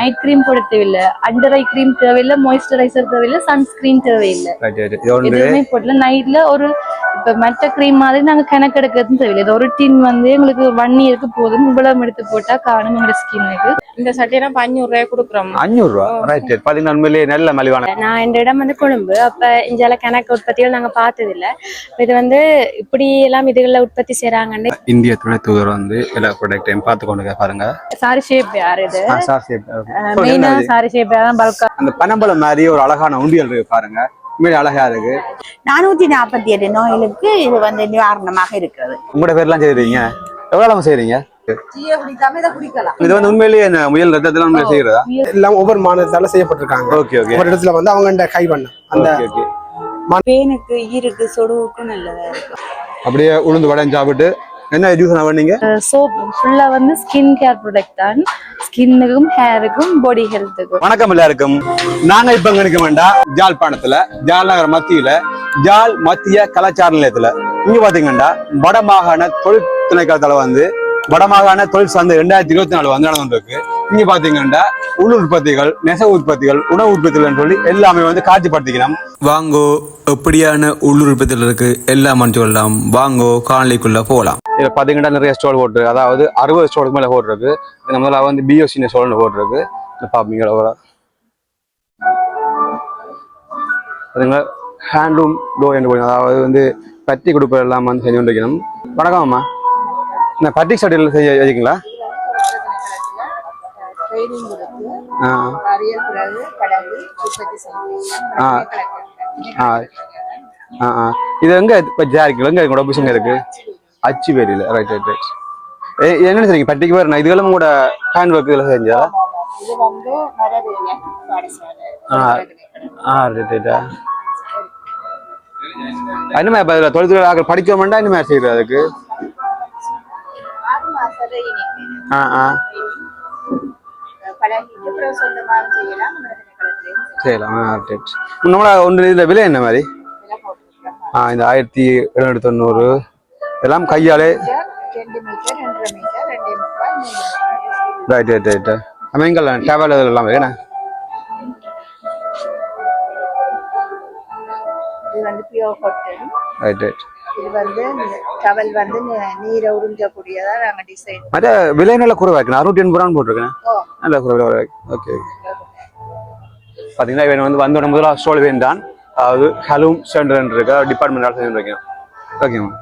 Night cream போட தேவையில்லை under eye cream தேவையில்லை. மாய்ஸ்சரைசர் தேவையில்லை சன்ஸ்கிரீன் தேவையில்லை எதுவுமே போடல. நைட்ல ஒரு இப்ப மற்ற கிரீம் மாதிரி நாங்க கணக்கு எடுக்கிறதும் தேவையில்லை. இது ஒரு டின் வந்து எங்களுக்கு ஒன் இயருக்கு போதும். இவ்வளவு எடுத்து போட்டா காணும் எங்களோட ஸ்கின்னுக்கு இந்த சட்டையை நம்ம அஞ்சூறு ரூபாய் கொடுக்குறோம். அஞ்சூறு ரூபா ரைட் ரைட் பாத்தீங்கன்னா உண்மையிலேயே நல்ல மலிவான. நான் இந்த இடம் வந்து கொழும்பு. அப்ப இஞ்சால கணக்கு உற்பத்திகள் நாங்க பார்த்தது இல்ல இது வந்து இப்படி எல்லாம் இதுகள்ல உற்பத்தி செய்யறாங்கன்னு இந்திய துணை தூதர் வந்து எல்லா ப்ராடக்டையும் பார்த்து கொண்டு பாருங்க. சாரி ஷேப் யார் இது. சார் சரி. மெயினா சாரி ஷேப் தான் பல்கா அந்த பனம்பழம் மாதிரி ஒரு அழகான உண்டியல் இருக்கு பாருங்க. உண்மையிலே அழகா இருக்கு. நானூத்தி நாற்பத்தி எட்டு நோய்களுக்கு இது வந்து நிவாரணமாக இருக்கிறது. உங்களோட பேர்லாம் செய்றீங்க? எவ்வளவு செய்றீங்க? இது வந்து உண்மையிலேயே இந்த முயல் ரத்தத்துல செய்யறதா எல்லாம் ஒவ்வொரு மாநிலத்தால செய்யப்பட்டிருக்காங்க. Okay okay. ஒரு இடத்துல வந்து அவங்க கை பண்ண அந்த ஓகே ஓகே. பேனுக்கு ஈருக்கு சொடுவுக்கும் நல்லதா இருக்கும். அப்படியே உளுந்து வடையும் சாப்பிட்டு என்ன ஜூஸ் பண்ணீங்க? சோப் ஃபுல்லா வந்து ஸ்கின் கேர் ப்ராடக்ட் தான். ஸ்கின்னுக்கும் ஹேருக்கும் பாடி ஹெல்த்துக்கும் வணக்கம் எல்லாருக்கும். நாங்க இப்ப எங்க நிக்க வேண்டாம். ஜாழ்ப்பாணத்துல ஜாழ் நகர் மத்தியில ஜாழ் மத்திய கலாச்சார நிலையத்துல. இங்க பாத்தீங்கன்னா வடமாகாண தொழில் திணைக்களத்துல வந்து வடமாகாண தொழில் சந்தை ரெண்டாயிரத்தி இருபத்தி நாலு வந்து நடந்துட்டு இருக்கு இங்க பாத்தீங்கன்னா உள் உற்பத்திகள் நெசவு உற்பத்திகள் உணவு உற்பத்திகள் சொல்லி எல்லாமே வந்து காட்சிப்படுத்திக்கணும் வாங்கோ எப்படியான உள்ளூர் உற்பத்திகள் இருக்கு? எல்லாமே சொல்லலாம். வாங்கோ காணொலிக்குள்ள போகலாம் இதுல பாத்தீங்கன்னா நிறைய ஸ்டால் போட்டு அதாவது அறுபது ஸ்டாலுக்கு மேல போட்டிருக்கு. இது முதல்ல வந்து பிஓசி ஸ்டால்னு போட்டிருக்கு. பாப்பீங்க எவ்வளோ அதுங்களா ஹேண்ட்லூம் டோ என்று அதாவது வந்து பட்டி கொடுப்பது எல்லாம் வந்து செஞ்சு கொண்டு வைக்கணும் வணக்கம் அம்மா. இந்த பட்டி சட்டையில் செய்ய ஆ. இது எங்க இப்போ ஜாரிக்கல எங்க உங்களோட ஆஃபீஸ் இருக்கு? அச்சு பேரியில் ரைட் ரைட் ரைட் என்ன செய்றீங்க? பட்டிக்கு வேறு நான் இதுகளும் கூட ஹேண்ட் ஒர்க் இதில் செஞ்சா இது ஆ. ரைட் ரைட்டா இன்னுமே இப்போ இதில் தொழில்துறை ஆக்கள் படிக்க வேண்டாம் இன்னுமே செய்யுது அதுக்கு? செய்யலாம் நம்மள ஒன்று இதில் விலை என்ன மாதிரி? ஆ இந்த ஆயிரத்தி எழுநூற்றி தொண்ணூறு. இதெல்லாம் கையாலே? ரைட் ரைட் ரைட் அமைங்கல்ல டேவல் எல்லாம் என்ன? ரைட் ரைட் இது வந்து டவல் வந்து நீரை உறிஞ்சக்கூடியதா நாங்க டிசைன் மற்ற விலை நல்ல குறைவா இருக்கு. அறுநூற்றி எண்பது ரூபான்னு போட்டிருக்கேன். நல்ல குறைவா ஓகே பார்த்தீங்கன்னா இவன் வந்து வந்தோட முதலாக ஸ்டோல் வேண்டான் அதாவது ஹலூம் சென்டர் இருக்கு. டிபார்ட்மெண்ட் செஞ்சு வைக்கணும் ஓகேம்மா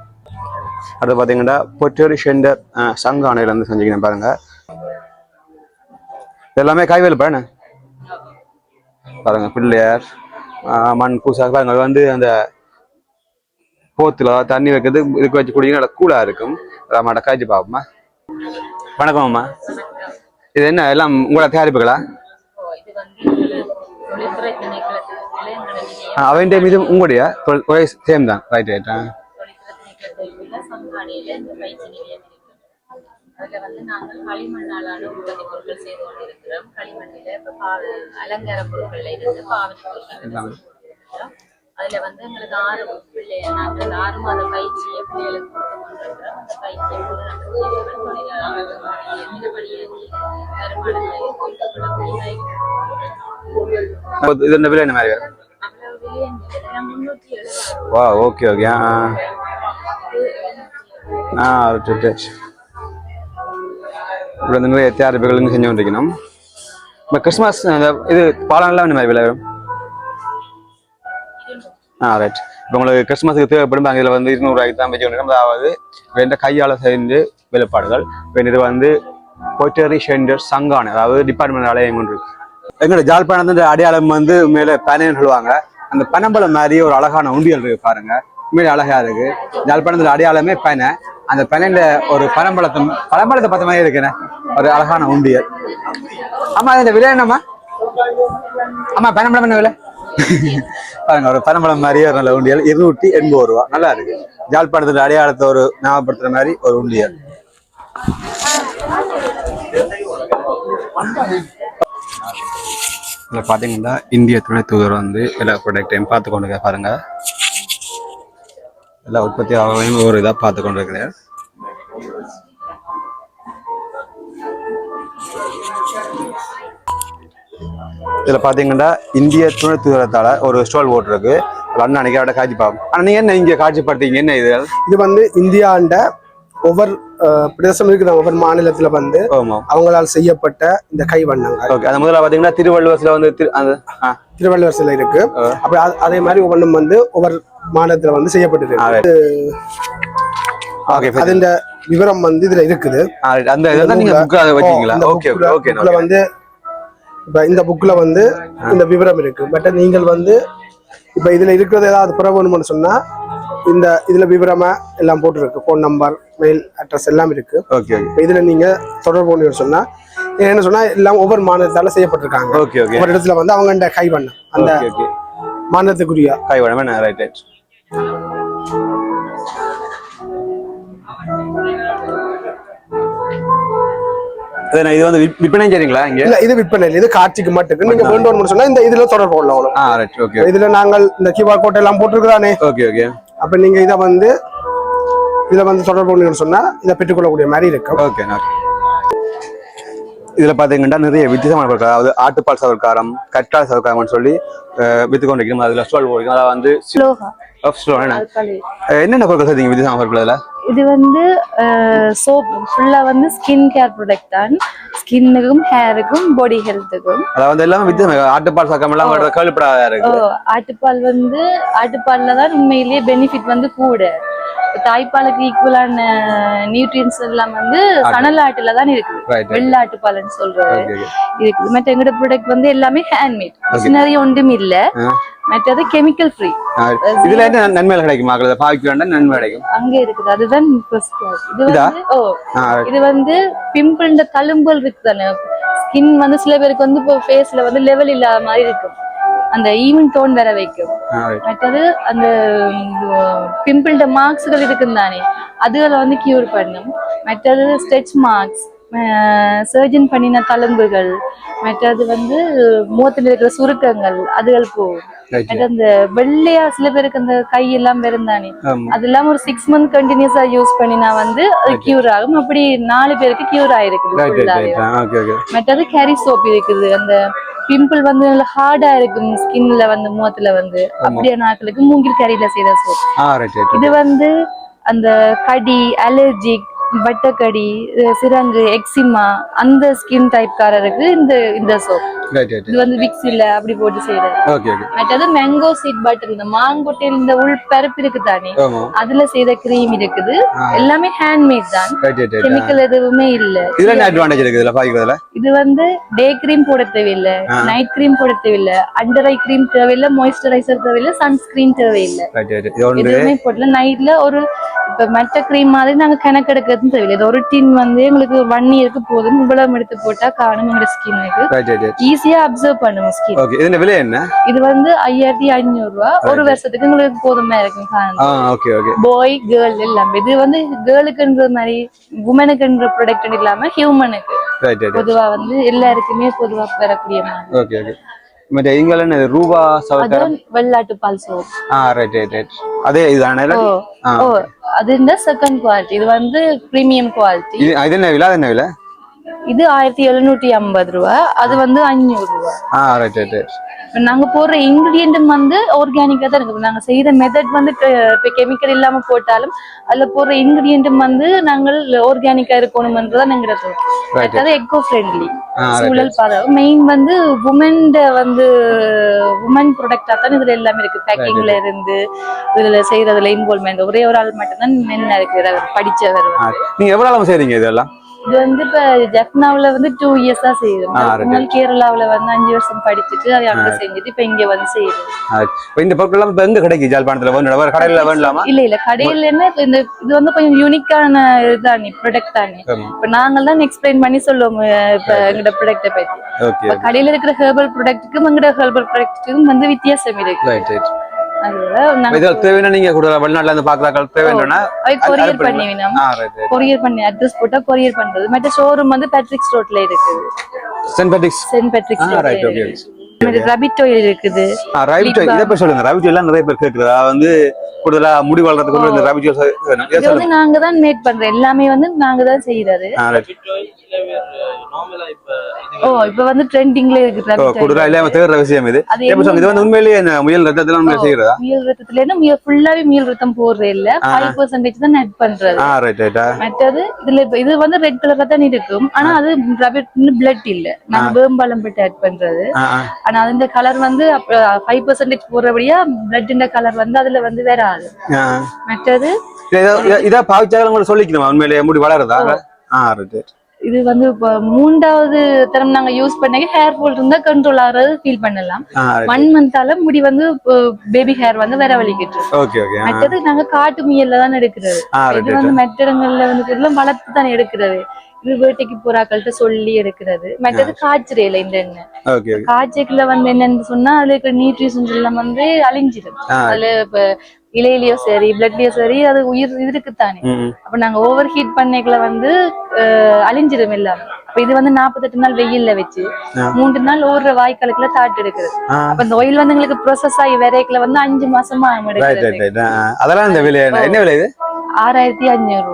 அடுத்து பார்த்தீங்கன்னா பொட்டேரி சென்டர் சங்கானையில இருந்து செஞ்சுக்கணும் பாருங்க. எல்லாமே கைவேல் பாருங்க பாருங்க பிள்ளையார் மண் பூசா பாருங்க. வந்து அந்த போத்துல தண்ணி வைக்கிறது இதுக்கு வச்சு குடிக்க நல்லா கூலா இருக்கும். மாட்ட காய்ச்சி பார்ப்போமா வணக்கம் அம்மா. இது என்ன எல்லாம் உங்களோட தயாரிப்புகளா? அவன் இது உங்களுடைய ஒரே சேம் தான். ரைட் ரைட் தொழில்துறை திணைக்களத்தில் உள்ள சங்காணியில இந்த பயிற்சி நிலையம் இருக்கு அதுல வந்து நாங்கள் களிமண்ணாலான உற்பத்தி பொருட்கள் செய்து கொண்டிருக்கிறோம். களிமண்ணில இப்ப பாவ அலங்கார பொருட்கள்ல இருந்து பாவனை பொருட்கள் அதுல வந்து எங்களுக்கு ஆறு பிள்ளை நாங்கள் ஆறு மாத பயிற்சியை பிள்ளைகளுக்கு கொடுத்து கொண்டிருக்கிறோம். அந்த பயிற்சியை போது நாங்கள் விலை என்ன மாதிரி? வா ஓகே ஓகே ஆ. ஆ இப்படி வந்து நிறைய தயாரிப்புகள் செஞ்சு கொண்டிருக்கணும். இப்போ கிறிஸ்மஸ் இது பாலங்கள்லாம் இந்த மாதிரி விலை வரும்? ஆ ரைட் இப்போ உங்களுக்கு கிறிஸ்மஸுக்கு தேவைப்படும் அங்கே இதில் வந்து இருநூறுவாய்க்கு தான் வச்சு கொண்டிருக்கோம் அதாவது ரெண்டு கையால் செஞ்சு வெளிப்பாடுகள் இது வந்து பொட்டரி ஷெண்டர் சங்கான அதாவது டிபார்ட்மெண்ட் அலையம் ஒன்று எங்களோட ஜாழ்ப்பாணத்தின் அடையாளம் வந்து மேலே பனைன்னு சொல்லுவாங்க. அந்த பனம்பழம் மாதிரி ஒரு அழகான உண்டியல் இருக்கு பாருங்க. உண்மையிலே அழகா இருக்கு. ஜாழ்ப்பாணத்தில் அடையாளமே பனை. அந்த பனையில ஒரு பனம்பழத்தை பனம்பழத்தை பார்த்த மாதிரி இருக்குண்ணே ஒரு அழகான உண்டியல். ஆமா இந்த விலை என்னம்மா? ஆமா பனம்பழம் என்ன விலை? பாருங்க ஒரு பனம்பழம் மாதிரியே ஒரு நல்ல உண்டியல். இருநூற்றி எண்பது ரூபா. நல்லா இருக்கு. ஜாழ்ப்பாணத்தில் அடையாளத்தை ஒரு ஞாபகப்படுத்துற மாதிரி ஒரு உண்டியல். இதில் பார்த்தீங்கன்னா இந்திய துணை தூதர் வந்து எல்லா ப்ராடக்டையும் பார்த்து கொண்டு பாருங்க. எல்லா உற்பத்தி ஆகவும் ஒரு இதாக பார்த்து கொண்டு இருக்கிறேன் இதுல பாத்தீங்கன்னா இந்திய துணை தூதரத்தால ஒரு ஸ்டால் போட்டிருக்கு. அண்ணா அன்னைக்கு அவட காட்சி பார்ப்போம் ஆனா நீங்க என்ன இங்க காட்சிப்படுத்தீங்க என்ன இது? இது வந்து இந்தியாண்ட ஒவ்வொரு பிரதேசம் இருக்குது ஒவ்வொரு மாநிலத்துல வந்து அவங்களால் செய்யப்பட்ட இந்த கைவண்ணங்கள். ஓகே அது முதல்ல பாத்தீங்கன்னா திருவள்ளுவர்ல வந்து திரு- அந்த ஆ, திருவள்ளுவர் சிலை இருக்கு அப்ப அது- மாதிரி ஒவ்வொன்றும் வந்து ஒவ்வொரு மாநிலத்துல வந்து செய்யப்பட்டிருக்கு. அதுல விவரம் வந்து இதுல இருக்குது. அந்த வந்து இப்ப இந்த புக்ல வந்து இந்த விவரம் இருக்கு. பட் நீங்கள் வந்து இப்ப இதுல இருக்கிறது ஏதாவது பிற வேணும்னு சொன்னா இந்த இதுல விவரமா எல்லாம் போட்டுருக்கு. ஃபோன் நம்பர் மெயில் அட்ரஸ் எல்லாம் இருக்கு. ஓகே இப்ப இதுல நீங்க தொடர்பு கொண்டு சொன்னா என்ன சொன்னா எல்லாம் ஒவ்வொரு மாநிலத்தால செய்யப்பட்டிருக்காங்க. ஓகே ஓகே ஒவ்வொரு இடத்துல வந்து அவங்க கைவண்ணம் அந்த ஓகே ஓகே மாநிலத்துக்குரிய கை வடமே ரைட் ரைட் இது வந்து விற்பனை செய்றீங்களா இங்க? இல்ல இது விற்பனை. இது காட்சிக்கு மட்டும். நீங்க வேண்டும்னு சொன்னா இந்த இதுல தொடர்பு ஆ ரைட் ஓகே இதுல நாங்கள் இந்த கியூஆர் கோட் எல்லாம் போட்டிருக்குதானே? ஓகே ஓகே அப்ப நீங்க இதை வந்து இதுல வந்து தொடர்பு சொன்னா இதை பெற்றுக்கொள்ளக்கூடிய மாதிரி இருக்கும். ஓகே இதுல பாத்தீங்கன்னா நிறைய வித்தியாசமான அதாவது ஆட்டுப்பால் சவர்க்காரம் கற்றாழை சவர்க்காரம்னு சொல்லி வித்து கொண்டிருக்கணும் அதுல ஸ்டால் போடுறோம் அதாவது வந்து என்னென்ன பொருட்கள் செய்றீங்க வித்தியாசமான பொருட்கள் அதுல? இது வந்து சோப் ஃபுல்லா வந்து ஸ்கின் கேர் ப்ராடக்ட் தான். ஸ்கின்னுக்கும் ஹேருக்கும் பாடி ஹெல்த்துக்கும் அதாவது எல்லாமே வித்தியாசம் ஆட்டுப்பால் சக்கம் எல்லாம் கேள்விப்படாத இருக்கு ஆட்டுப்பால் வந்து ஆட்டுப்பால்ல தான் உண்மையிலேயே பெனிஃபிட் வந்து கூட. தாய்ப்பாலுக்கு ஈக்குவலான நியூட்ரியன்ஸ் எல்லாம் வந்து சணல் ஆட்டுல தான் இருக்குது. ரைட் வெள்ளாட்டுப்பால்னு சொல்றது இருக்குது. மற்ற எங்கட ப்ராடக்ட் வந்து எல்லாமே ஹேண்ட்மேட் மிஷினரி ஒன்றும் இல்ல. ஆ. மற்றது கெமிக்கல் ஃப்ரீ இதுல என்ன நன்மைகள் கிடைக்கும்? மக்களை பாவிக்க வேண்டாம் நன்மை கிடைக்கும். அங்க இருக்குது. அதுதான். இது? வந்து ஓ இது வந்து பிம்பிள் இந்த தழும்புகள் இருக்கு தானே ஸ்கின் வந்து சில பேருக்கு வந்து இப்போ ஃபேஸ்ல வந்து லெவல் இல்லாத மாதிரி இருக்கும். அந்த ஈவன் டோன் வர வைக்கும். மற்றது அந்த பிம்பிள்ட மார்க்ஸ்கள் இருக்கும் தானே அதுகளை வந்து கியூர் பண்ணும். மற்றது ஸ்ட்ரெச் மார்க்ஸ் சர்ஜன் பண்ணின தழும்புகள் மற்றது வந்து முகத்தில் இருக்கிற சுருக்கங்கள் அதுகள் போகும். அந்த வெள்ளையா சில பேருக்கு அந்த கையெல்லாம் பெருந்தானே ஆமா. அதெல்லாம் ஒரு சிக்ஸ் மந்த் கண்டினியூஸா யூஸ் பண்ணினா வந்து அது கியூர் ஆகும். அப்படி நாலு பேருக்கு கியூர் ஆயிருக்குது. மற்றது கேரி சோப் இருக்குது. அந்த பிம்பிள் வந்து நல்ல ஹார்டா இருக்கும் ஸ்கின்ல வந்து முகத்துல வந்து. அப்படியே நாட்களுக்கு மூங்கில் கறியில செய்த சோப். இது வந்து அந்த கடி அலர்ஜிக் வட்டக்கடி அஹ் சிரங்கு எக்ஸிமா அந்த ஸ்கின் டைப்காரருக்கு இந்த இந்த சோப் இது வந்து விக்ஸ் இல்ல அப்படி போட்டு செய்யறது Okay, okay. மற்றது மேங்கோ சீட் பட்டர் இந்த மாங்கொட்டையில் இந்த உள் பருப்பு இருக்கு தானே. அதுல செய்த கிரீம் இருக்குது. எல்லாமே ஹேண்ட்மேட் தான். கெமிக்கல் எதுவுமே இல்ல. இதுல என்ன அட்வான்டேஜ் இருக்கு இதுல இது வந்து டே கிரீம் போட தேவையில்லை நைட் கிரீம் போட தேவையில்லை அண்டர் ஐ கிரீம் தேவையில்லை மாய்ஸ்சரைசர் தேவையில்லை சன்ஸ்கிரீன் தேவையில்லை. எதுவுமே போடல. நைட்ல ஒரு இப்ப மற்ற கிரீம் மாதிரி நாங்க கணக்கெடுக்கிறது தேவையில்லை. இது ஒரு டின் வந்து எங்களுக்கு ஒன் இயருக்கு போதும். இவ்வளவு எடுத்து போட்டா காணும் எங்களோட ஸ்கின்னுக்கு ஈஸியா அப்சர்வ் பண்ணுவோம் ஸ்கின் ஓகே இதுல விலை என்ன? இது வந்து ஐயாயிரத்தி ஐநூறு ரூபா ஒரு வருஷத்துக்கு உங்களுக்கு போதுமா இருக்கும் ஆ காணும் ஓகே ஓகே பாய் கேர்ள் எல்லாமே. இது வந்து கேர்ளுக்குன்ற மாதிரி உமனுக்குன்ற ப்ராடக்ட் இல்லாம ஹியூமனுக்கு ரைட் ரைட் பொதுவா வந்து எல்லாருக்குமே பொதுவா பெறக்கூடிய மாதிரி. ஓகே ஓகே மற்ற ரூபா வெள்ளாட்டு பால் சோப் ஆ ரைட் ரைட் ரைட் அதே இதுதானே ஓ ஆ ஓ அது இந்த செகண்ட் குவாலிட்டி இது வந்து பிரீமியம் குவாலிட்டி இது என்ன விலை? அது என்ன விலை? இது ஆயிரத்தி எழுநூற்றி ஐம்பது ரூபா. அது வந்து அஞ்சூறு ரூபா. நாங்க போடுற இன்கிரியன்ட்டும் வந்து ஆர்கானிக்கா தான் இருக்கு. நாங்க செய்யற மெத்தட் வந்து இப்போ கெமிக்கல் இல்லாம போட்டாலும் அதுல போடுற இன்கிரியன்ட்டும் வந்து நாங்கள் ஆர்கானிக்கா இருக்கணும்ன்றதான் எங்கிறது அதாவது எக்கோ ஃப்ரெண்ட்லி சூழல் பாதுகாப்பு மெயின் வந்து உமன் வந்து உமன் ப்ராடக்டா தான் இதுல எல்லாமே இருக்கு. பேக்கிங்ல இருந்து இதுல செய்யறதுல இன்வால்மெண்ட் ஒரே ஒரு ஆள் மட்டும்தான் மென் இருக்கிற படிச்சவர் நீங்க எவ்வளவு செய்றீங்க இதெல்லாம்? இது வந்து இப்ப ஜப்னாவுல வந்து டூ இயர்ஸா right. முன்னாள் கேரளாவுல வந்து அஞ்சு வருஷம் படிச்சுட்டு அதை அங்க செஞ்சுட்டு இப்ப இங்க வந்து இப்போ இந்த பொருட்கள் இப்போ எங்க கிடைக்கும் ஜாழ்ப்பாணத்துல வேணும் கடையில வேண்டலாமா இல்ல இல்ல. கடையில இந்த இது வந்து கொஞ்சம் யூனிக்கான இதுதானே ப்ராடக்ட் தானே. இப்ப நாங்கள் தான் எக்ஸ்பிளைன் பண்ணி சொல்லுவோம் இப்ப எங்கட ப்ராடக்ட்டை பத்தி. கடையில இருக்கிற ஹெர்பல் ப்ராடக்ட்டுக்கும் எங்கட ஹெர்பல் ப்ராடக்ட்டுக்கும் வந்து வித்தியாசம் இருக்கு. இதில் தேவையான நீங்க கூட வெளிநாட்டுல இருந்து பாக்குறாக்கள் தேவைன்னா கொரியர் பண்ணி கொரியர் அட்ரஸ் போட்டா கொரியர் பண்றது. மற்ற ஷோரூம் வந்து பேட்ரிக்ஸ் ரோட்ல இருக்குது. Saint saint Patrick's right okay rabbit oil இருக்குது. ஆ ரவிஜோ இதை போய் சொல்லுங்க. ரவிஜோ எல்லாம் நிறைய பேர் அதாவது வந்து கூடுதலா முடி வளர்றதுக்கு இந்த இது வந்து நாங்க தான் மேட் பண்றோம். எல்லாமே வந்து நாங்க தான் செய்யறது. ஓ இப்ப வந்து ட்ரெண்டிங்ல இருக்கு. இல்லாம தேடுற விஷயம் இது. இது வந்து உண்மையிலேயே என்ன முயல் ரத்தத்துல உண்மையில செய்யறதா? மீல் ரத்தத்துல இருந்து மீல் ஃபுல்லாவே மீல் ரத்தம் போடுறது இல்ல. ஃபைவ் பர்சன்டேஜ் தான் ஆட் பண்றது. ஆ ரைட் ரைட்டா மற்றது இதுல இது வந்து ரெட் கலர்ல தான் இருக்கும். ஆனா அது பிளட் இல்ல. நாங்க வேம்பாலம் போட்டு ஆட் பண்றது. ஆனா அதுல கலர் வந்து ஃபைவ் பர்சன்டேஜ் போடுறபடியா பிளட் கலர் வந்து அதுல வந்து வராது. மற்றது இது பாவிச்சாலும் சொல்லிக்கணுமா? உண்மையிலேயே முடி வளருதா? ஆ ரைட் இது வந்து மூன்றாவது தரம் நாங்க யூஸ் பண்ணி ஹேர் ஃபால் இருந்தா கண்ட்ரோல் ஆகுறது ஃபீல் பண்ணலாம். ஒன் மந்தால முடி வந்து பேபி ஹேர் வந்து வர வலிக்கிட்டு மற்றது நாங்க காட்டு முயல்ல தான் எடுக்கிறது. இது வந்து மற்ற இடங்கள்ல வந்து எல்லாம் வளர்த்து தான் எடுக்கிறது. இது வேட்டைக்கு போறாக்கள்கிட்ட சொல்லி எடுக்கிறது. மற்றது காய்ச்சறையில இந்த எண்ணெய். காய்ச்சைக்குள்ள வந்து என்னன்னு சொன்னா அதுல இருக்கிற நியூட்ரிஷன்ஸ் எல்லாம் வந்து அழிஞ்சிடும். அதுல இப்ப இலையிலயோ சரி பிளட்லயோ சரி அது உயிர் இது இருக்குத்தானே ம். அப்ப நாங்க ஓவர் ஹீட் பண்ணைக்குள்ள வந்து அழிஞ்சிடும் எல்லாம். அப்ப இது வந்து நாற்பத்தெட்டு நாள் வெயில்ல வச்சு. மூன்று நாள் ஓடுற வாய்க்காலுக்குள்ள தாட்டு எடுக்குது அப்ப இந்த ஆயில் வந்து எங்களுக்கு ப்ரோசஸ் ஆகி வரைக்குள்ள வந்து அஞ்சு மாசமா அதெல்லாம் இந்த விலை என்ன விலை இது? ஆறாயிரத்தி அஞ்சூறு.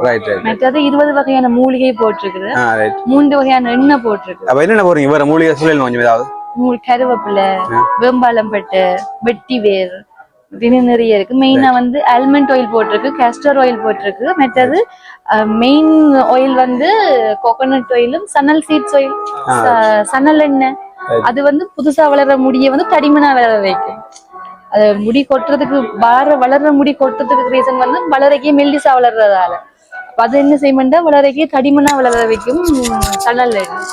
மற்றது இருபது வகையான மூலிகை போட்டிருக்குது. மூன்று வகையான எண்ணெய் போட்டிருக்கு அப்ப என்னென்ன போறீங்க வேற மூலிகை சொல்லணும் கொஞ்சம் ஏதாவது? கருவேப்பிலை வேம்பாலம்பட்டு வெட்டி வேர் இப்படின்னு நிறைய இருக்கு மெயினா வந்து ஆல்மண்ட் ஆயில் போட்டிருக்கு கேஸ்டர் ஆயில் போட்டிருக்கு. மற்றது மெயின் ஆயில் வந்து கோகோனட் ஆயிலும் சன்னல் சீட்ஸ் ஆயில் சன்னல் எண்ணெய். அது வந்து புதுசா வளர்ற முடியை வந்து தடிமனா வளர வைக்கும். அது முடி கொட்டுறதுக்கு வளர வளர்ற முடி கொட்டுறதுக்கு ரீசன் வந்து வளரக்கே மெல்லிசா வளர்றதால. அது என்ன செய்யமெண்டா வளரக்கே தடிமனா வளர வைக்கும் சன்னல் எண்ணெய்.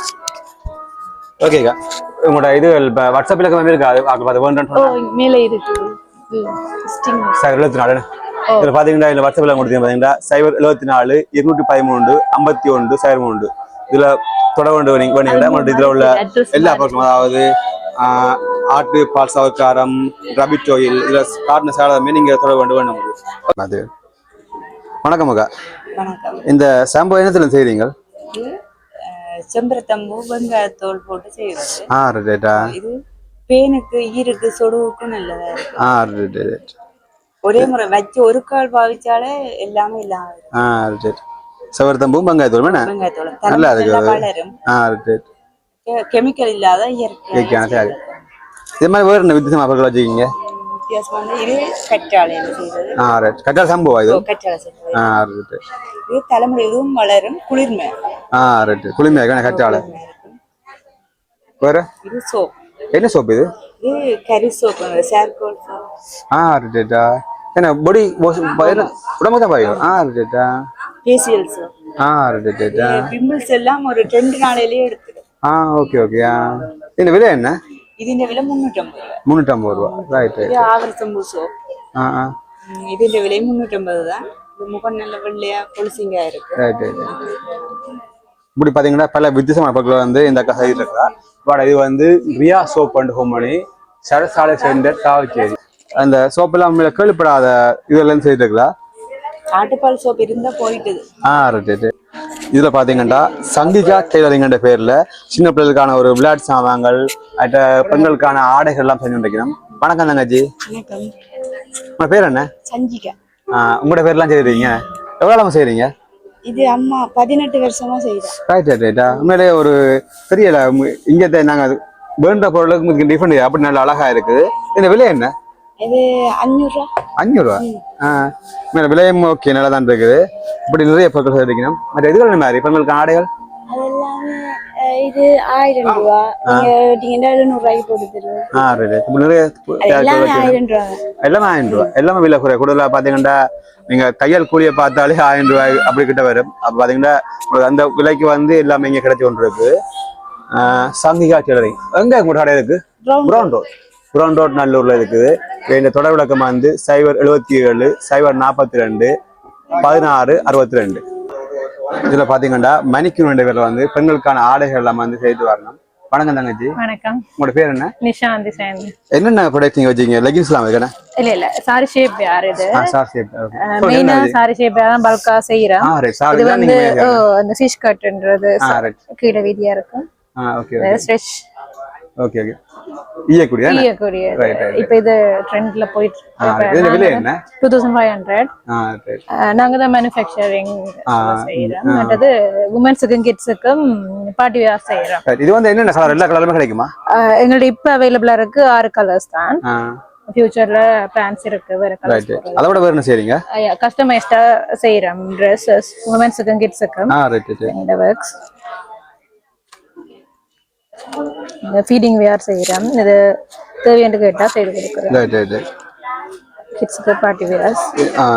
ஓகேக்கா உங்களோட இது கம்மி இருக்கா அது அது மேலே இருக்கு. சார் எழுபத்தி நாலு இதுல பாத்தீங்கன்னா இதுல வாட்ஸ்அப்ல கொடுத்தீங்க பாத்தீங்கன்னா சைபர் எழுபத்தி நாலு இருநூற்றி பதிமூன்று ஐம்பத்தி ஒன்று சைபர் மூன்று. இதுல தொட வேண்டு வேணீங்க வேணீங்கன்னா உங்கள்ட்ட இதுல உள்ள எல்லா. பொருட்களும் அதாவது ஆஹ், ஆட்டு பால் சவக்காரம் ரபிட் ஆயில் இதுல காட்டின சாலமே நீங்க தொட வேண்டு வேணும் அது. வணக்கம் அக்கா. வணக்கம். இந்த சாம்போ என்னத்துல அஹ், செம்பருத்தம்பூ வெங்காயத்தோல் போட்டு செய்யறது ஆ ரைட்டா இது பேனுக்கு ஈருக்கு சொடுவுக்கு நல்லதா இருக்கு. ஆ ரைட் ரைட் ஒரே முறை வச்சு ஒரு கால் பாவிச்சாலே எல்லாமே இல்லாம இருக்கும். ஆ ரைட் சவர்த்தம்பூ வெங்காயத்தூள் என்ன? வெங்காயத்தோல் நல்லா இருக்கு. வளரும். ஆ ரைட் கெமிக்கல் இல்லாத இயற்கையான இயற்கையான சரி இது மாதிரி வேறு என்ன வித்தியாசமா பொருட்கள் வச்சுக்கிங்க வித்தியாசம் வந்து இது கற்றாழையில செய்யறது ஆ ரைட் கட்டால் சம்பவம் இது? கற்றாழை செய்யறது ஆ ரைட் இது தலைமுறை இதுவும் வளரும். குளிர்மை. ஆ ரைட் குளிமையாக கட்டால வேற? இது சோப் என்ன சோப்பு இது இது கறி சோப் சேர்கோல் சோப் ஆ ரைட்டா என்ன பொடி வாஷ் உடம்பு தான் பாயும் ஆ ரைட்டா ஃபேஷியல் சோப் ஆ ரைட்டா பிம்பிள்ஸ் எல்லாம் ஒரு ரெண்டு நாளையிலேயே எடுத்துடும் ஆ ஓகே ஓகே ஆ இந்த விலை என்ன ഇതിന്റെ വില മുന്നൂറ്റമ്പത് രൂപ முந்நூற்றம்பது ரூபா ரைட் ഇത് ரைட் ആവർത്തമ്പൂ സോപ്പ് ஆ ஆ ഉം, ഇതിന്റെ വിലയും മുന്നൂറ്റമ്പത് தான் இது முகம் நல்ல வெள்ளையா பொலிசிங்கா இருக்கு ரைட் ரைட் இப்படி பார்த்தீங்கன்னா பல வித்தியாசமான பொருட்கள் வந்து இந்த அக்கா சைடில் இருக்கா பட் இது வந்து ரியா சோப் அண்ட் ஹோமனி சரசாலை சென்டர் காவச்சேரி அந்த சோப்பெல்லாம் உண்மையில கேள்விப்படாத இதெல்லாம் செய்துட்டு இருக்கா ஆட்டுப்பால் சோப் இருந்தா போயிட்டுது. ஆ ரைட் இதில் பார்த்தீங்கன்னா சங்கிகா டெய்லரிங்கன்ற பேரில் சின்ன பிள்ளைகளுக்கான ஒரு விளையாட்டு சாமான்கள் அட்ட பெண்களுக்கான ஆடைகள் எல்லாம் செஞ்சு வைக்கணும் வணக்கம் தங்கச்சி. உங்க பேர் என்ன? சஞ்சிகா. உங்களோட பேர்லாம் செய்றீங்க எவ்வளோ நம்ம செய்றீங்க? இது அம்மா பதினெட்டு வருஷமா செய்யறேன் ரைட் ரைட் ரைட்டா உண்மையிலேயே ஒரு தெரியல உம், இங்க நாங்கள் வேண்ட பொருளுக்கு டிஃபரெண்ட் அப்படி நல்ல அழகா இருக்குது. இந்த விலை என்ன? இது அஞ்சூறு ரூபா. அஞ்சூறுவா ஆ. மேல விலையும் ஓகே நல்லா தான் இருக்குது. இப்படி நிறைய பொருட்கள் இருக்கணும் மற்ற இதுகள் மாதிரி? பெண்களுக்கு ஆடைகள்? இது ஆயிரம் ரூபா. நீங்க எடுத்தீங்கன்னா ரூபாய்க்கு போட்டு ஆ ரைட் நிறைய எல்லாமே ஆயிரம் ரூபா. எல்லாமே ஆயிரம் ரூபா. எல்லாமே விலை குறை கூடுதலாக பார்த்தீங்கன்னா நீங்க தையல் கூலியை பார்த்தாலே ஆயிரம் ரூபாய் அப்படி கிட்ட வரும். அப்போ பார்த்தீங்கன்னா உங்களுக்கு அந்த விலைக்கு வந்து எல்லாமே இங்கே கிடைச்சி கொண்டு இருக்கு. சங்கிகா டெய்லரிங் எங்க உங்களோட கடை இருக்கு? ப்ரௌன் ரோட் ப்ரௌன் ரோட் நல்லூர்ல இருக்குது. இந்த தொடர் விளக்கம் வந்து சைபர் எழுபத்தி ஏழு சைபர் நாற்பத்தி ரெண்டு பதினாறு அறுபத்தி ரெண்டு. இதுல பாத்தீங்கன்னா மணிக்கு பேர்ல வந்து பெண்களுக்கான ஆடைகள் எல்லாம் வந்து செய்து வரணும். வணக்கம் தங்கச்சி. வணக்கம். உங்களோட பேர் என்ன? நிஷாந்தி சேன். என்னென்ன ப்ராடக்ட் நீங்க வச்சீங்க லெகின்ஸ்லாம் வைக்கணும் இல்ல இல்ல. சாரி ஷேப் யார் இது. சார் சரி மெயினா சாரி ஷேப் தான் பல்கா செய்யறோம். ஆ ரைட் சார் இது வந்து அந்த ஃபிஷ் கட்ன்றது கீழே வீதியா இருக்கும். ஆ okay okay stretch okay okay ஈயக்குடியா ஈயக்கூடிய. இப்ப இது ட்ரெண்ட்ல போயிட்டு இதுல விலை என்ன? Two thousand five hundred ah right. நாங்க தான் ஆ, செய்யறோம். மற்றது உமன்ஸுக்கும் கிட்ஸுக்கும் பார்ட்டி வேர் Right. இது வந்து என்னென்ன கலர் எல்லா கலருமே கிடைக்குமா? எங்கள்ட்ட இப்ப அவைலபிளா இருக்கு ஆறு கலர்ஸ் தான். ஃபியூச்சர்ல பிளான்ஸ் இருக்கு வேற கலர்ஸ் அதை விட வேறு என்ன செய்றீங்க? கஸ்டமைஸ்டா செய்யறோம் ட்ரெஸ்ஸஸ் உமன்ஸுக்கும் கிட்ஸுக்கும் ஆ ரைட் இந்த ஒர்க்ஸ் இந்த ஃபீடிங் வேர் செய்யறோம். இது தேவையாண்டு கேட்டா செய்து கொடுக்குறோம். ரைட் ரைட் ரைட் கிட்ஸுக்கு பார்ட்டி வேர்ஸ்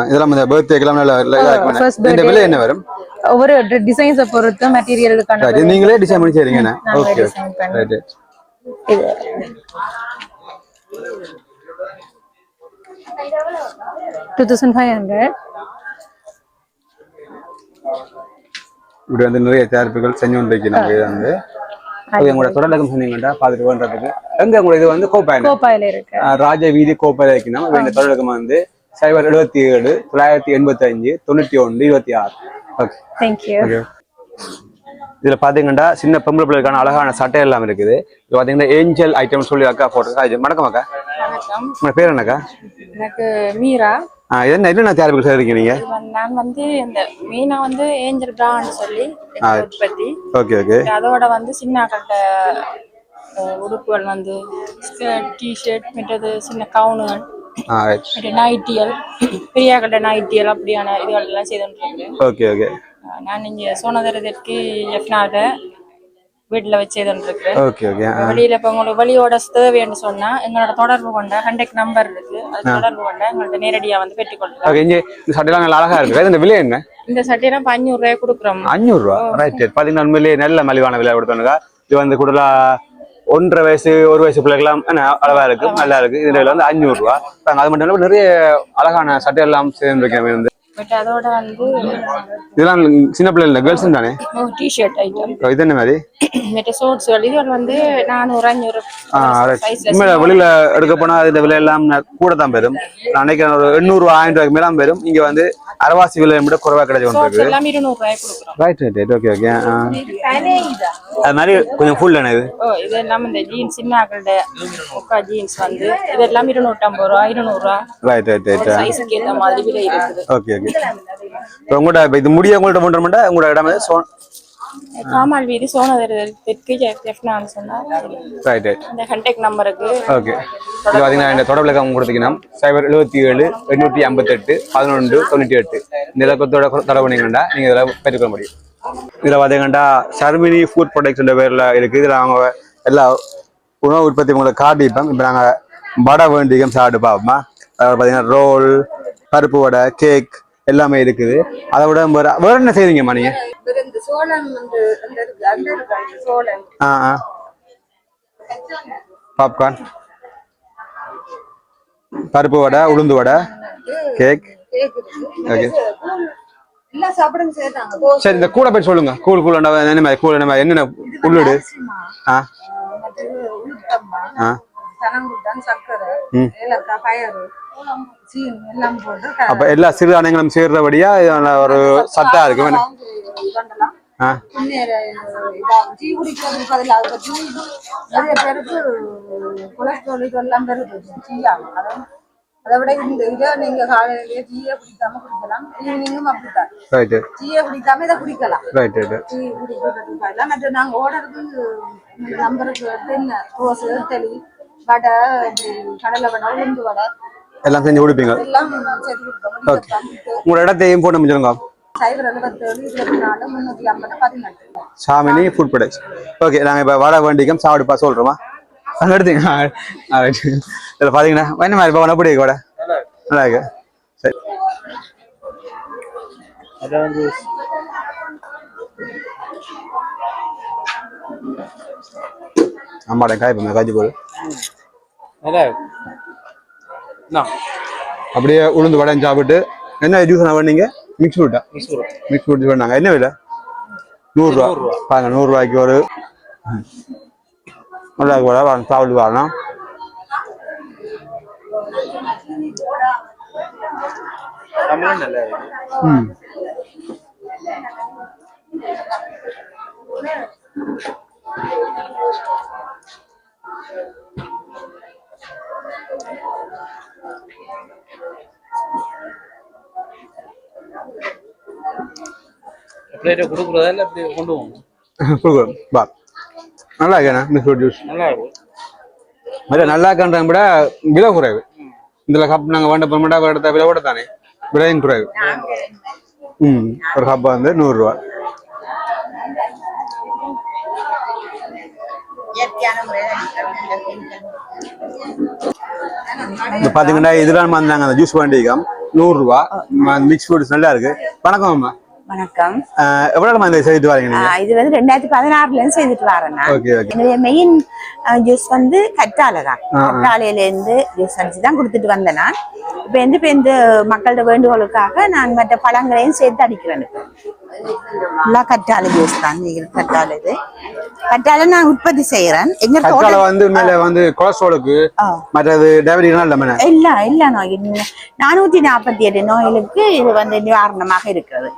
இதெல்லாம் இந்த பர்த்டேக்கெல்லாம் நல்ல இந்த birthday. விலை என்ன வரும்? ஒவ்வொரு டிசைன்ஸை பொறுத்து மெட்டீரியலுக்கான நீங்களே டிசைன் பண்ணி செய்றீங்க ஓகே. ரைட் இது. டூ தௌசண்ட் ஃபைவ் ஹண்ட்ரட் இப்படி வந்து நிறைய தயாரிப்புகள் செஞ்சு கொண்டு இருக்கு நம்ம இது வந்து. உங்களோட தொடர்லகம் சொன்னீங்கடா பார்த்துட்டு வேண்டதுக்கு எங்க உங்களோட இது வந்து கோப்பாயன் கோப்பாயில இருக்கு. ராஜ வீதி கோப்பாயில் இருக்கணும் வேண்டிய தொடர்லகம் வந்து சைபர் எழுபத்தி ஏழு தொள்ளாயிரத்தி எண்பத்தி அஞ்சு தொண்ணூத்தி ஒன்று இருபத்தி ஆறு ஓகே தேங்க்யூ இதுல பாத்தீங்கன்னா சின்ன பொம்பளை பிள்ளைகளுக்கான அழகான சட்டை எல்லாம் இருக்குது. இது பாத்தீங்கன்னா ஏஞ்சல் ஐட்டம் சொல்லி அக்கா போட்டு வணக்கம் அக்கா. வணக்கம். உங்க பேர் என்னக்கா? எனக்கு மீரா. என்ன என்னென்ன தயாரிப்புகள் செய்றீங்க நீங்க? நான் வந்து இந்த மீனா வந்து ஏஞ்சல் பிரான்னு சொல்லி. உற்பத்தி. Okay okay. அதோட வந்து சின்ன கட்ட உடுப்புகள் வந்து டிஷர்ட் மற்றது சின்ன கவுனுகள் நைட்டியல் பெரிய கட்ட நைட்டியல் அப்படியான இதுகள் எல்லாம் செய்து ஓகே. ஓகே நான் இங்கே சோனதரத்திற்கு எஃப்னாட வீட்டில் வச்சு ஓகே ஓகே வெளியில இப்ப உங்களுக்கு வெளியோட தேவைன்னு சொன்னா எங்களோட தொடர்பு கொண்ட கண்டெக்ட் நம்பர் இருக்கு. அது தொடர்பு கொண்ட எங்கள்ட்ட நேரடியா வந்து பெற்றுக்கொள்ளலாம் ஓகே இங்க இந்த சட்டைலாம் நல்லா அழகா இருக்கு. இந்த விலை என்ன? இந்த சட்டையெல்லாம் அஞ்சூறு ரூபாய் கொடுக்குறோம். அஞ்சூறு ரூபா ரைட் பாத்தீங்கன்னா உண்மையிலேயே நல்ல மலிவான விலை கொடுத்தானுங்க இது வந்து கூடுதலா ஒன்றரை வயசு ஒரு வயசு பிள்ளைகளாம் என்ன, அளவா இருக்கு நல்லா இருக்கு. இதுல வந்து அஞ்சூறு ரூபா அது மட்டும் இல்லாம நிறைய அழகான சட்டை எல்லாம் சேர்ந்துருக்கேன். வந்து பட் அதோட வந்து இதெல்லாம் சின்ன பிள்ளை இல்லை கேர்ள்ஸ் தானே? டிஷர்ட் ஐட்டம் இது என்ன மாதிரி? மற்ற ஷோர்ட்ஸ் இதுகள் வந்து நானூறு அஞ்சூறு உண்மையில வெளியில எடுக்க போனா இந்த விலை எல்லாம் கூட தான் பெறும் நான் நினைக்கிறேன் ஒரு எண்ணூறு ஆயிரம் ரூபாய்க்கு மேலாம் பெறும் இங்க வந்து அரவாசி விலை விட குறைவா கிடைச்சு எல்லாம் கொடுக்குறோம். Right right right okay okay அது மாதிரி கொஞ்சம் ஃபுல் தானே இது? ஓ இதெல்லாம் இந்த ஜீன்ஸ் சின்னாக்களோட ஒக்கா ஜீன்ஸ் வந்து. இதெல்லாம் இருநூற்றம்பது ரூபா இருநூறு ரூபா. ரைட் ரைட் ரைட் சைஸுக்கு ஏற்ற மாதிரி விலை இருக்குது. ஓகே ஓகே இப்போ உங்கள்கிட்ட இது முடிய உங்கள்கிட்ட பண்ணுற மாட்டா உங்களோட இடம் சோ காமால் வீதி சோனதரத்திற்கு எஃப்னான்னு சொன்னா. ரைட் ரைட் இந்த கண்டெக்ட் நம்பருக்கு ஓகே இது பார்த்தீங்கன்னா இந்த தொடர்பில் அவங்க கொடுத்தீங்கன்னா சைபர் எழுபத்தி ஏழு எண்ணூற்றி ஐம்பத்தெட்டு பதினொன்று தொண்ணூற்றி எட்டு. இந்த இலக்கத்தோட தொடர்பு பண்ணீங்கன்னா நீங்கள் இதில் பெற்றுக்கொள்ள முடியும். இதில் பார்த்தீங்கன்னா சர்மினி ஃபுட் ப்ரொடக்ட்ஸ் பேரில் இருக்குது இதில் அவங்க எல்லா உணவு உற்பத்தி உங்களுக்கு காட்டிப்போம் இப்போ நாங்கள் வடை வேண்டியம் சாப்பிட்டு பார்ப்போமா. அதாவது பார்த்தீங்கன்னா ரோல் பருப்பு வடை கேக் எல்லாமே இருக்குது. அதை விட வேற வேற என்ன செய்றீங்கம்மா சோளம் ஆ ஆ. பாப்கார்ன். பருப்பு வடை உளுந்து வடை கேக். ஓகே. சரி இந்த கூட பேர் சொல்லுங்க. கூழ் கூழ் என்ன கூழ் என்ன என்னென்ன உள்ளுடு? ஆ. ஆ. அப்ப எல்லா சிறுதானியங்களும் சேர்றபடியா ஒரு சத்தா இருக்கு என்ன? நிறைய பேருக்கு கொலஸ்ட்ரால் இதெல்லாம் டீயாகும் அதை விட இந்த இதை நீங்க காலையிலேயே டீயை குடிக்காம குடிக்கலாம். ஈவினிங்கும் அப்படித்தான். டீயை குடிக்காம இதை குடிக்கலாம். டீ குடிக்கிறதுக்கு மற்ற நாங்கள் ஓடுறது நம்பருக்கு தென்னை ரோஸ் தெளி வடை இப்படி கடலை வடை உளுந்து வடை. எல்லாம் செஞ்சு கொடுப்பீங்க? எல்லாம் சேர்த்து கொடுப்போம். ஓகே. உங்களோட இடத்தையும் போட்டு முடிச்சிருங்க சைபர் எழுபத்தேழு இருபத்தி நாலு முந்நூற்றி ஐம்பது பதினெட்டு. சாமினி ஃபுட் ப்ரொடக்ட்ஸ் ஓகே நாங்க இப்ப வடை வேண்டிக்கும் சாப்பிடுப்பா சொல்றோமா? அங்க எடுத்தீங்க. இதுல பாத்தீங்கன்னா என்ன மாதிரி இப்போ எப்படி இருக்கு வடை? நல்லா இருக்கு. சரி. அதை வந்து அம்மாட காய் இப்போ காய்ச்சி போடு அப்படியே உளுந்து வடை சாப்பிட்டு என்ன ஜூஸ் நான் பண்ணீங்க மிக்ஸ் ஃப்ரூட்டா மிக்ஸ் ஃப்ரூட் பண்ணாங்க என்ன விலை? நூறுரூவா பாருங்க நூறுரூவாய்க்கு ஒரு வடை வாங்க சாப்பிட்டு வரலாம் இருக்கு. ம். பிளேட்டை கொடுக்குறதா இல்லை அப்படி கொண்டு போகணும்? கொடுக்குறோம். பா நல்லா இருக்கேண்ணா மிஸ் ஃப்ரூட் ஜூஸ் நல்லா இருக்கும் மற்ற நல்லா இருக்கின்ற விட விலை குறைவு. இதில் கப் நாங்கள் வேண்ட போகிறோம்டா எடுத்த விலை கூட தானே. விலையும் குறைவு. ம். ஒரு கப் வந்து நூறுரூவா. இப்போ பார்த்தீங்கன்னா இதெல்லாம் வந்தாங்க அந்த ஜூஸ் வண்டிக்கம் நூறுரூவா. மிக்ஸ் ஃப்ரூட்ஸ் நல்லா இருக்கு. வணக்கம் அம்மா. வணக்கம். எவ்வளவு இந்த செய்துட்டு வரீங்க இது வந்து ரெண்டாயிரத்தி பதினாறுல இருந்து செய்துட்டு வரேன் என்னுடைய மெயின் ஜூஸ் வந்து கற்றாழை தான். கற்றாழையில இருந்து ஜூஸ் அடிச்சு தான் கொடுத்துட்டு வந்தேன் நான். இப்ப வந்து இப்ப இந்த மக்களோட வேண்டுகோளுக்காக நான் மற்ற பழங்களையும் சேர்த்து அடிக்கிறேன். எல்லாம் கற்றாழை ஜூஸ் தான் கற்றாழை இது. கற்றாழை நான் உற்பத்தி செய்யறேன் எங்க கற்றாழை வந்து உண்மையில வந்து கொலஸ்ட்ராலுக்கு. மற்றது டயபெட்டிக்லாம் இல்லை இல்ல இல்ல நோய் நானூத்தி நாற்பத்தி எட்டு நோய்களுக்கு இது வந்து நிவாரணமாக இருக்கிறது.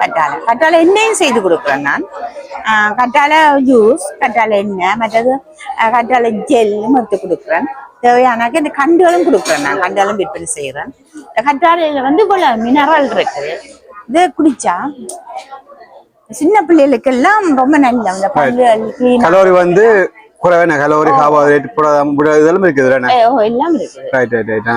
கற்றாழை. கற்றாழை எண்ணெயும் செய்து கொடுக்குறேன் நான். கற்றாழை ஜூஸ் கற்றாழை எண்ணெய் மற்றது கற்றாழை ஜெல்லும் எடுத்து கொடுக்குறேன். தேவையானாக்க இந்த கண்டுகளும் கொடுக்குறேன் நான். கண்டுகளும் விற்பனை செய்யறேன் இந்த கற்றாழையில வந்து போல மினரல் இருக்குது இது குடிச்சா சின்ன பிள்ளைகளுக்கு எல்லாம் ரொம்ப நல்ல இந்த கலோரி வந்து குறைவான கலோரி கார்போஹைட்ரேட் புரதம் புர- இதெல்லாம் இருக்குது எல்லாம் இருக்குது. ரைட் ரைட் ரைட் ஆ.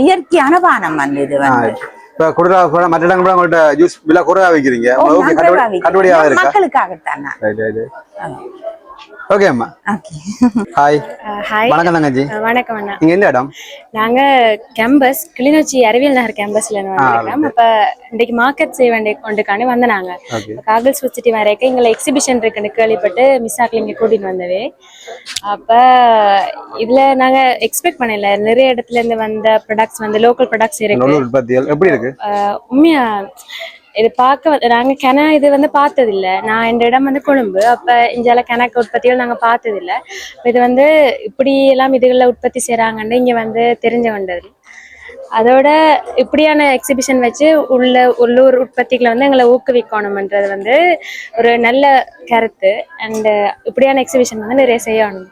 இயற்கையான பானம் வந்து இது வந்து. இப்போ கூட மற்ற இடங்கள் கூட உங்கள்கிட்ட ஜூஸ் விலை குறைவா குறைவா கட்டுப்படியாக விக்கிறேன். இருக்கா? மக்களுக்காகத்தான். ஓகே அம்மா. ஓகே ஹாய் ஹாய் வணக்கம் தங்கச்சி. வணக்கம் அண்ணா. நீங்க எந்த இடம்? நாங்க கேம்பஸ் கிளிநொச்சி அறிவியல் நகர் கேம்பஸ்ல இருந்து வந்திருக்கோம். அப்ப இன்னைக்கு மார்க்கெட் செய்ய வேண்டிய கொண்டுக்காண்டி வந்தாங்க ஓகே காகல் சுத்திட்டு வரைக்கும் எங்களை எக்ஸிபிஷன் இருக்குன்னு கேள்விப்பட்டு மிஸ் ஆக்கல இங்க கூட்டிட்டு வந்தவே அப்ப இதுல நாங்க எக்ஸ்பெக்ட் பண்ணல. நிறைய இடத்துல இருந்து வந்த ப்ராடக்ட்ஸ் வந்து லோக்கல் ப்ராடக்ட்ஸ் இருக்கு. உண்மையா இது பார்க்க நாங்க கெனா இது வந்து பார்த்தது இல்ல நான் இந்த இடம் வந்து கொழும்பு. அப்ப இஞ்சால கிணக்கு உற்பத்திகள் நாங்க பார்த்தது இல்ல இது வந்து இப்படி எல்லாம் இதுகளில் உற்பத்தி செய்யறாங்கன்னு இங்க வந்து தெரிஞ்சு கொண்டது. அதோட இப்படியான எக்ஸிபிஷன் வச்சு உள்ள உள்ளூர் உற்பத்திகளை வந்து எங்களை ஊக்குவிக்கணும்ன்றது வந்து ஒரு நல்ல கருத்து. அண்ட் இப்படியான எக்ஸிபிஷன் வந்து நிறைய செய்யணும்.